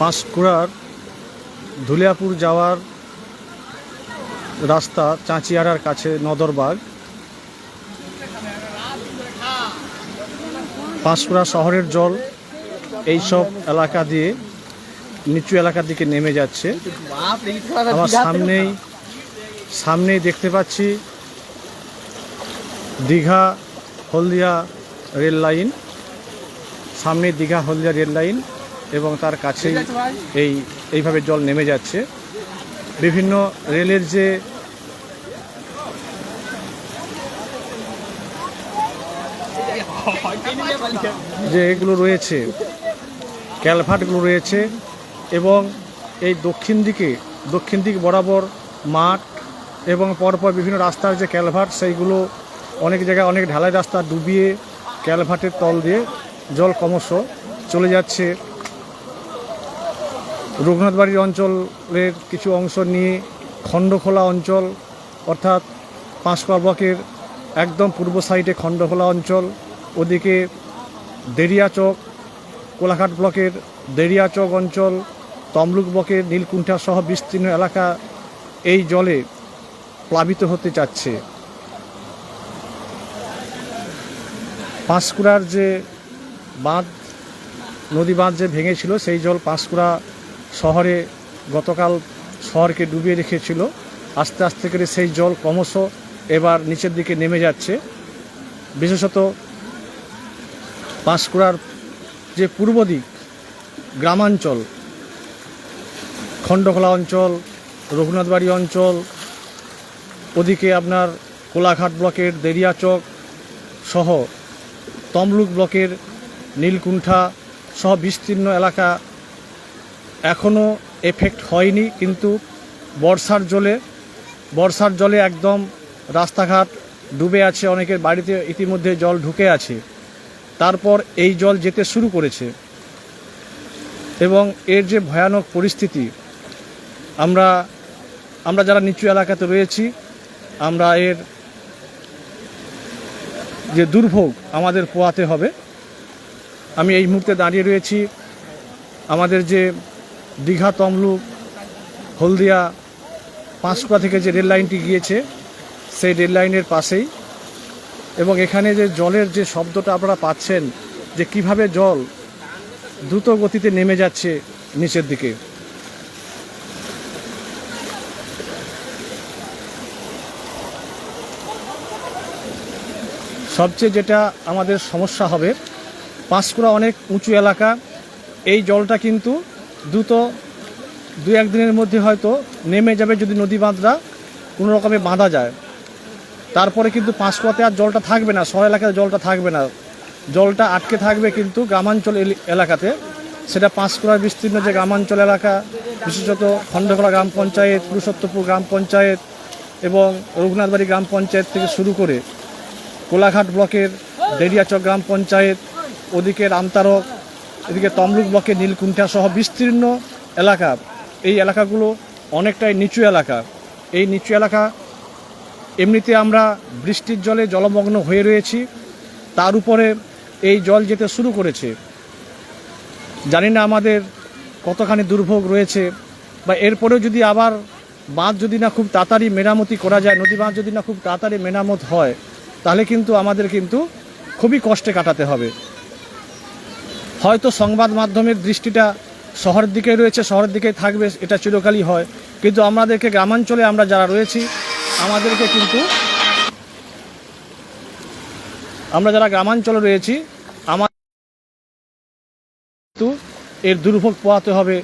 পাঁশকুড়ার ধুলিয়াপুর যাওয়ার রাস্তা চাঁচিয়ারার কাছে নদরবাগ। পাঁশকুড়া শহরের জল এইসব এলাকা দিয়ে নিচু এলাকার দিকে নেমে যাচ্ছে। আমার সামনেই সামনেই দেখতে পাচ্ছি দীঘা হলদিয়া রেল লাইন। সামনে দীঘা হলদিয়া রেল লাইন এবং তার কাছেই এই এইভাবে জল নেমে যাচ্ছে। বিভিন্ন রেলের যে যে এগুলো রয়েছে ক্যালভার্টগুলো রয়েছে এবং এই দক্ষিণ দিকে, দক্ষিণ দিক বরাবর মাঠ এবং পরপর বিভিন্ন রাস্তার যে ক্যালভার্ট সেইগুলো অনেক জায়গায় অনেক ঢালাই রাস্তা ডুবিয়ে ক্যালভার্টের তল দিয়ে জল ক্রমশ চলে যাচ্ছে। রঘুনাথবাড়ির অঞ্চলের কিছু অংশ নিয়ে খণ্ডখোলা অঞ্চল, অর্থাৎ পাঁশকুড়া ব্লকের একদম পূর্ব সাইডে খণ্ডখোলা অঞ্চল, ওদিকে দেরিয়াচক, কোলাঘাট ব্লকের দেরিয়াচক অঞ্চল তমলুক ব্লকের নীলকুণ্ঠা সহ বিস্তীর্ণ এলাকা এই জলে প্লাবিত হতে যাচ্ছে। পাঁশকুড়ার যে বাঁধ, নদী বাঁধ যে ভেঙেছিল, সেই জল পাঁশকুড়া শহরে গতকাল শহরকে ডুবিয়ে রেখেছিল। আস্তে আস্তে করে সেই জল ক্রমশ এবার নিচের দিকে নেমে যাচ্ছে। বিশেষত পাঁশকুড়ার যে পূর্ব দিক, গ্রামাঞ্চল খণ্ডখোলা অঞ্চল, রঘুনাথবাড়ি অঞ্চল, ওদিকে আপনার কোলাঘাট ব্লকের দেরিয়াচক সহ তমলুক ব্লকের নীলকুণ্ঠা সহ বিস্তীর্ণ এলাকা এখনও এফেক্ট হয়নি, কিন্তু বর্ষার জলে বর্ষার জলে একদম রাস্তাঘাট ডুবে আছে, অনেকের বাড়িতে ইতিমধ্যে জল ঢুকে আছে। তারপর এই জল যেতে শুরু করেছে। এবং এর যে ভয়ানক পরিস্থিতি আমরা আমরা যারা নিচু এলাকাতে রয়েছি, আমরা এর যে দুর্ভোগ আমাদের পোয়াতে হবে। আমি এই মুহূর্তে দাঁড়িয়ে রয়েছি আমাদের যে দীঘা, তমলুক, হলদিয়া, পাঁশকুড়া থেকে যে রেল লাইনটি গিয়েছে, সেই রেল লাইনের পাশেই। এবং এখানে যে জলের যে শব্দটা আপনারা পাচ্ছেন, যে কীভাবে জল দ্রুত গতিতে নেমে যাচ্ছে নিচের দিকে। সবচেয়ে যেটা আমাদের সমস্যা হবে, পাঁশকুড়া অনেক উঁচু এলাকা, এই জলটা কিন্তু দ্রুত দু একদিনের মধ্যে হয়তো নেমে যাবে যদি নদী বাঁধটা কোনো রকমে বাঁধা যায়। তারপরে কিন্তু পাঁশকুড়াতে আর জলটা থাকবে না, শহর এলাকায় জলটা থাকবে না। জলটা আটকে থাকবে কিন্তু গ্রামাঞ্চল এলি- এলাকাতে। সেটা পাঁশকুড়ার বিস্তীর্ণ যে গ্রামাঞ্চল এলাকা, বিশেষত খণ্ডখোলা গ্রাম পঞ্চায়েত পুরুষোত্তরপুর গ্রাম পঞ্চায়েত এবং রঘুনাথবাড়ি গ্রাম পঞ্চায়েত থেকে শুরু করে কোলাঘাট ব্লকের দেরিয়াচক গ্রাম পঞ্চায়েত, ওদিকে রামতারক, এদিকে তমলুক ব্লকের নীলকুণ্ঠা সহ বিস্তীর্ণ এলাকা। এই এলাকাগুলো অনেকটাই নিচু এলাকা। এই নিচু এলাকা এমনিতে আমরা বৃষ্টির জলে জলমগ্ন হয়ে রয়েছি। তার উপরে এই জল যেতে শুরু করেছে। জানি না আমাদের কতখানি দুর্ভোগ রয়েছে বা এরপরেও যদি আবার বাঁধ যদি না খুব তাড়াতাড়ি মেরামতি করা যায় নদী বাঁধ যদি না খুব তাড়াতাড়ি মেরামত হয় তাহলে কিন্তু আমাদের কিন্তু খুবই কষ্টে কাটাতে হবে। হয়তো সংবাদ মাধ্যমের দৃষ্টিটা শহরের দিকে রয়েছে, শহরের দিকে থাকবে, এটা চিরকালই হয়। কিন্তু আমাদেরকে গ্রামাঞ্চলে আমরা যারা রয়েছি, আমাদেরকে কিন্তু আমরা যারা গ্রামাঞ্চলে রয়েছি, আমার কিন্তু এর দুর্ভোগ পোয়াতে হবে।